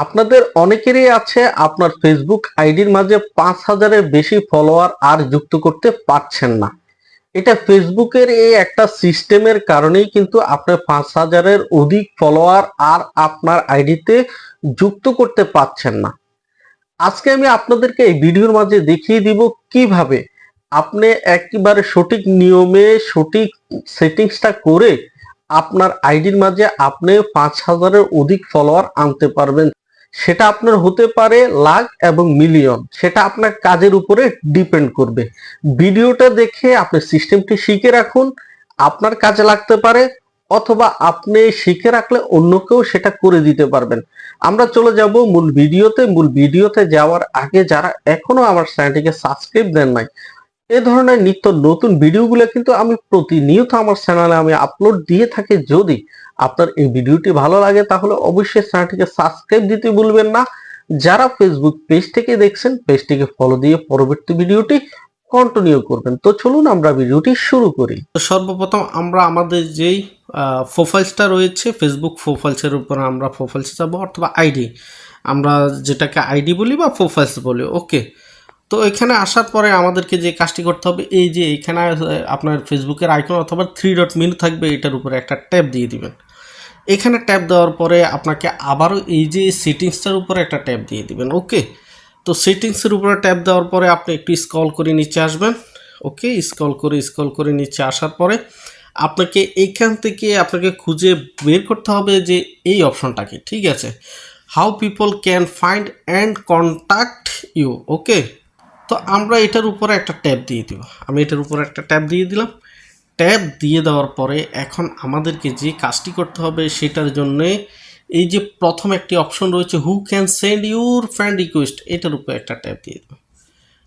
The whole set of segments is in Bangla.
আপনাদের অনেকেরই আছে আপনার ফেসবুক আইডির মাঝে পাঁচ হাজারের বেশি ফলোয়ার আর যুক্ত করতে পারছেন না। এটা ফেসবুকের এই একটা সিস্টেমের কারণেই কিন্তু আপনার পাঁচ হাজারের অধিক ফলোয়ার আর আপনার আইডিতে যুক্ত করতে পারছেন না। আজকে আমি আপনাদেরকে এই ভিডিওর মাঝে দেখিয়ে দিব কীভাবে আপনি একেবারে সঠিক নিয়মে সঠিক সেটিংসটা করে আপনার আইডির মাঝে আপনি পাঁচ হাজারের অধিক ফলোয়ার আনতে পারবেন। সেটা আপনার হতে পারে লাখ এবং মিলিয়ন। সেটা আপনার কাজের উপরে ডিপেন্ড করবে। ভিডিওটা দেখে আপনি সিস্টেমটি শিখে রাখুন, আপনার কাজে লাগতে পারে, অথবা আপনি শিখে রাখলে অন্যকেও সেটা করে দিতে পারবেন। আমরা চলে যাব মূল ভিডিওতে। মূল ভিডিওতে যাওয়ার আগে যারা এখনও আমার চ্যানেলটিকে সাবস্ক্রাইব দেন নাই এ ধরনের নিত্য নতুন ভিডিওগুলো কিন্তু আমি প্রতিনিয়ত আমার চ্যানেলে আমি আপলোড দিয়ে থাকি। যদি আপনার এই ভিডিওটি ভালো লাগে, তাহলে অবশ্যই চ্যানেলটিকে সাবস্ক্রাইব দিতে ভুলবেন না। যারা ফেসবুক পেজ থেকে দেখছেন পেজটিকে ফলো দিয়ে পরবর্তী ভিডিওটি কন্টিনিউ করবেন। তো চলুন আমরা ভিডিওটি শুরু করি। তো সর্বপ্রথম আমরা আমাদের যেই প্রোফাইলসটা রয়েছে ফেসবুক প্রোফাইলসের উপর আমরা প্রোফাইলস যাব, অথবা আইডি আমরা যেটাকে আইডি বলি বা প্রোফাইলস বলি ওকে তো এখানে আসার পরে আমাদেরকে যে কাজটি করতে হবে, এই যে এখানে আপনার ফেসবুকের আইকন অথবা থ্রি ডট মেনু থাকবে, এটার উপরে একটা ট্যাব দিয়ে দিবেন। এখানে ট্যাব দেওয়ার পরে আপনাকে আবারও এই যে সেটিংসটার উপরে একটা ট্যাব দিয়ে দিবেন, ওকে? তো সেটিংসের উপরে ট্যাব দেওয়ার পরে আপনি একটু স্ক্রল করে নিচে আসবেন, ওকে? স্ক্রল করে স্ক্রল করে নিচে আসার পরে আপনাকে এইখান থেকে আপনাকে খুঁজে বের করতে হবে যে এই অপশনটাকে, ঠিক আছে? How people can find and contact you okay? তো আমরা এটার উপরে একটা ট্যাব দিয়ে দিব। আমি এটার উপরে একটা ট্যাব দিয়ে দিলাম। ট্যাব দিয়ে দেওয়ার পরে এখন আমাদেরকে যে কাজটি করতে হবে সেটার জন্যে এই যে প্রথম একটি অপশন রয়েছে who can send your friend request এটার উপরে একটা ট্যাব দিয়ে দেব।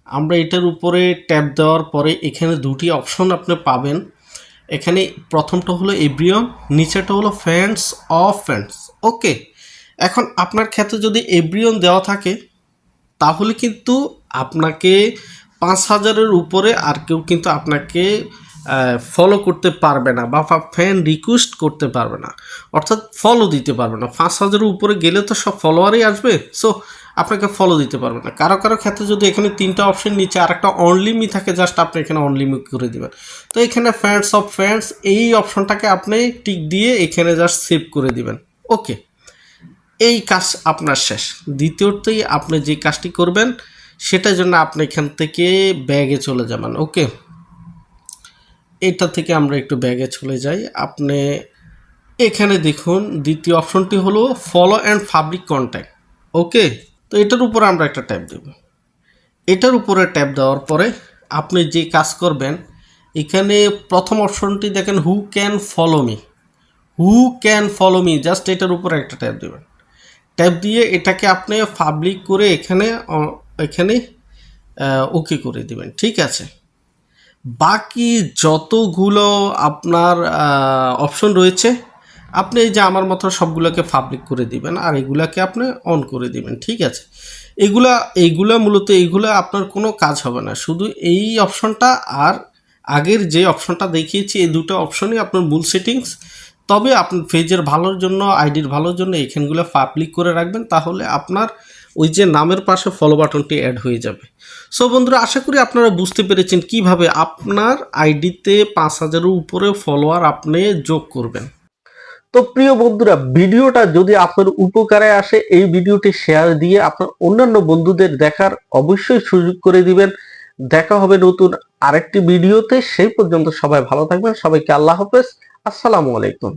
আমরা এটার উপরে ট্যাব দেওয়ার পরে এখানে দুটি অপশন আপনি পাবেন। এখানে প্রথমটা হলো এব্রিয়ন নিচেটা হলো ফ্রেন্ডস অফ ফ্রেন্ডস ওকে এখন আপনার ক্ষেত্রে যদি এব্রিয়ন দেওয়া থাকে তাহলে কিন্তু আপনাকে পাঁচ হাজারের উপরে আর কেউ কিন্তু আপনাকে ফলো করতে পারবে না বা ফ্যান রিকোয়েস্ট করতে পারবে না। অর্থাৎ ফলো দিতে পারবে না। পাঁচ হাজারের উপরে গেলে তো সব ফলোয়ারই আসবে। সো আপনাকে ফলো দিতে পারবে না। কারও কারও ক্ষেত্রে যদি এখানে তিনটা অপশন নিচে আর একটা অনলিমি থাকে জাস্ট আপনি এখানে অনলিমি করে দেবেন। তো এখানে ফ্রেন্ডস অফ ফ্রেন্ডস এই অপশনটাকে আপনি টিক দিয়ে এখানে জাস্ট সেভ করে দিবেন। ওকে এই কাজ আপনার শেষ। দ্বিতীয়তেই আপনি যে কাজটি করবেন, সেটার জন্য আপনি এখান থেকে ব্যাগে চলে যাবেন, ওকে? এটা থেকে আমরা একটু ব্যাগে চলে যাই। আপনি এখানে দেখুন, দ্বিতীয় অপশনটি হলো follow and public contact okay? তো এটার উপরে আমরা একটা ট্যাব দেব। এটার উপরে ট্যাব দেওয়ার পরে আপনি যে কাজ করবেন, এখানে প্রথম অপশনটি দেখেন who can follow me who can follow me just এটার উপরে একটা ট্যাব দেবেন। ট্যাব দিয়ে এটাকে আপনি পাবলিক করে এখানে এখানে ওকে করে দিবেন, ঠিক আছে? বাকি যতগুলো আপনার অপশন রয়েছে, আপনি এই যে আমার মতো সবগুলোকে পাবলিক করে দিবেন, আর এগুলাকে আপনি অন করে দিবেন, ঠিক আছে? এগুলা, এইগুলা মূলত, এইগুলো আপনার কোনো কাজ হবে না। শুধু এই অপশনটা আর আগের যে অপশনটা দেখিয়েছি, এই দুটো অপশনই আপনার মূল সেটিংস তবে আপনার পেজের ভালোর জন্য, আইডির ভালোর জন্য এখানগুলো পাবলিক করে রাখবেন, তাহলে আপনার ওই যে নামের পাশে ফলো বাটনটি অ্যাড হয়ে যাবে। সো বন্ধুরা, আশা করি আপনারা বুঝতে পেরেছেন কীভাবে আপনার আইডিতে পাঁচ হাজারের উপরে ফলোয়ার আপনি যোগ করবেন। তো প্রিয় বন্ধুরা, ভিডিওটা যদি আপনার উপকারে আসে, এই ভিডিওটি শেয়ার দিয়ে আপনার অন্যান্য বন্ধুদের দেখার অবশ্যই সুযোগ করে দিবেন। দেখা হবে নতুন আরেকটি ভিডিওতে, সেই পর্যন্ত সবাই ভালো থাকবেন, সবাইকে আল্লাহ হাফেজ। আসসালামু আলাইকুম।